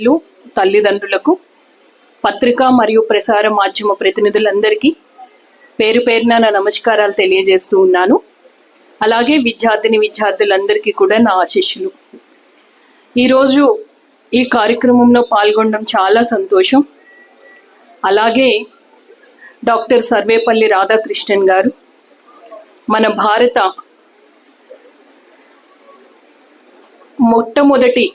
లు, తల్లిదండ్రులకు పత్రికా మరియు ప్రసార మాధ్యమ ప్రతినిధులందరికీ పేరు పేరున నా నమస్కారాలు తెలియజేస్తూ ఉన్నాను. అలాగే విద్యార్థిని విద్యార్థులందరికీ కూడా నా ఆశీస్సులు. ఈరోజు ఈ కార్యక్రమంలో పాల్గొనడం చాలా సంతోషం. అలాగే డాక్టర్ సర్వేపల్లి రాధాకృష్ణన్ గారు మన భారత మొట్టమొదటి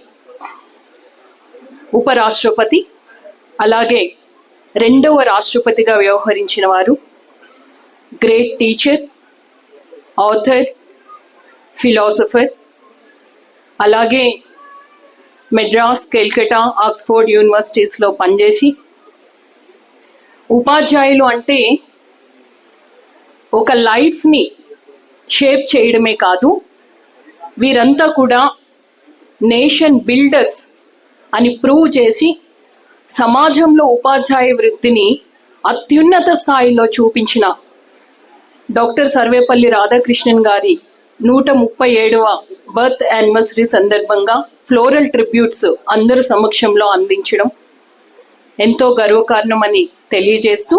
ఉపరాష్ట్రపతి అలాగే రెండవ రాష్ట్రపతిగా వ్యవహరించిన వారు గ్రేట్ టీచర్ ఆథర్ ఫిలాసఫర్ అలాగే మెడ్రాస్ కెల్కటా ఆక్స్ఫోర్డ్ యూనివర్సిటీస్లో పనిచేసి ఉపాధ్యాయులు అంటే ఒక లైఫ్ని షేప్ చేయడమే కాదు వీరంతా కూడా నేషన్ బిల్డర్స్ అని ప్రూవ్ చేసి సమాజంలో ఉపాధ్యాయ వృత్తిని అత్యున్నత స్థాయిలో చూపించిన డాక్టర్ సర్వేపల్లి రాధాకృష్ణన్ గారి నూట ముప్పై ఏడవ బర్త్ యానివర్సరీ సందర్భంగా ఫ్లోరల్ ట్రిబ్యూట్స్ అందరి సమక్షంలో అందించడం ఎంతో గర్వకారణమని తెలియజేస్తూ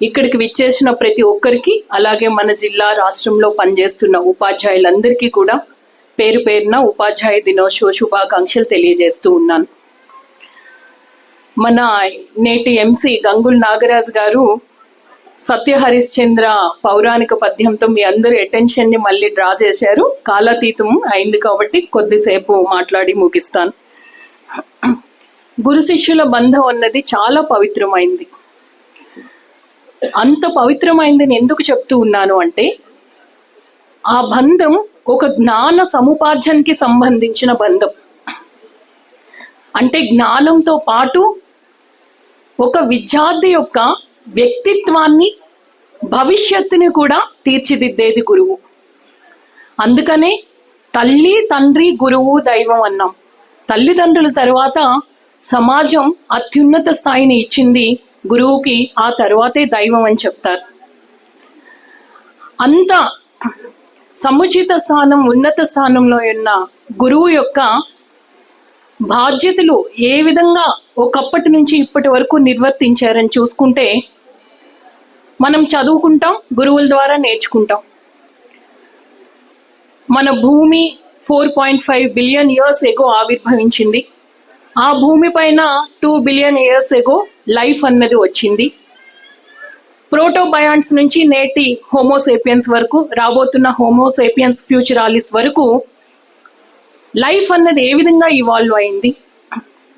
ఇక్కడికి విచ్చేసిన ప్రతి ఒక్కరికి అలాగే మన జిల్లా రాష్ట్రంలో పనిచేస్తున్న ఉపాధ్యాయులందరికీ కూడా పేరు పేరున ఉపాధ్యాయ దినోత్సవ శుభాకాంక్షలు తెలియజేస్తూ ఉన్నాను. మన నేటి ఎంసీ గంగుల్ నాగరాజ్ గారు సత్య హరిశ్చంద్ర పౌరాణిక పద్యంతో మీ అందరి అటెన్షన్ని మళ్ళీ డ్రా చేశారు. కాలాతీతం అయింది కాబట్టి కొద్దిసేపు మాట్లాడి ముగిస్తాను. గురు శిష్యుల బంధం అన్నది చాలా పవిత్రమైంది. అంత పవిత్రమైందని ఎందుకు చెప్తూ ఉన్నాను అంటే ఆ బంధం ఒక జ్ఞాన సముపార్జనకి సంబంధించిన బంధం. అంటే జ్ఞానంతో పాటు ఒక విద్యార్థి యొక్క వ్యక్తిత్వాన్ని భవిష్యత్తుని కూడా తీర్చిదిద్దేది గురువు. అందుకనే తల్లి తండ్రి గురువు దైవం అన్నాం. తల్లిదండ్రుల తర్వాత సమాజం అత్యున్నత స్థాయిని ఇచ్చింది గురువుకి ఆ తర్వాతే దైవం అని చెప్తారు. అంత సముచిత స్థానం ఉన్నత స్థానంలో ఉన్న గురువు యొక్క బాధ్యతలు ఏ విధంగా ఒకప్పటి నుంచి ఇప్పటి వరకు నిర్వర్తించారని చూసుకుంటే మనం చదువుకుంటాం గురువుల ద్వారా నేర్చుకుంటాం. మన భూమి four point five billion years ago ఆవిర్భవించింది. ఆ భూమి పైన two billion years ago life అన్నది వచ్చింది. ప్రోటోబయాంట్స్ నుంచి నేటి హోమోసేపియన్స్ వరకు రాబోతున్న హోమోసేపియన్స్ ఫ్యూచరాలిస్ వరకు లైఫ్ అన్నది ఏ విధంగా ఇవాల్వ్ అయింది?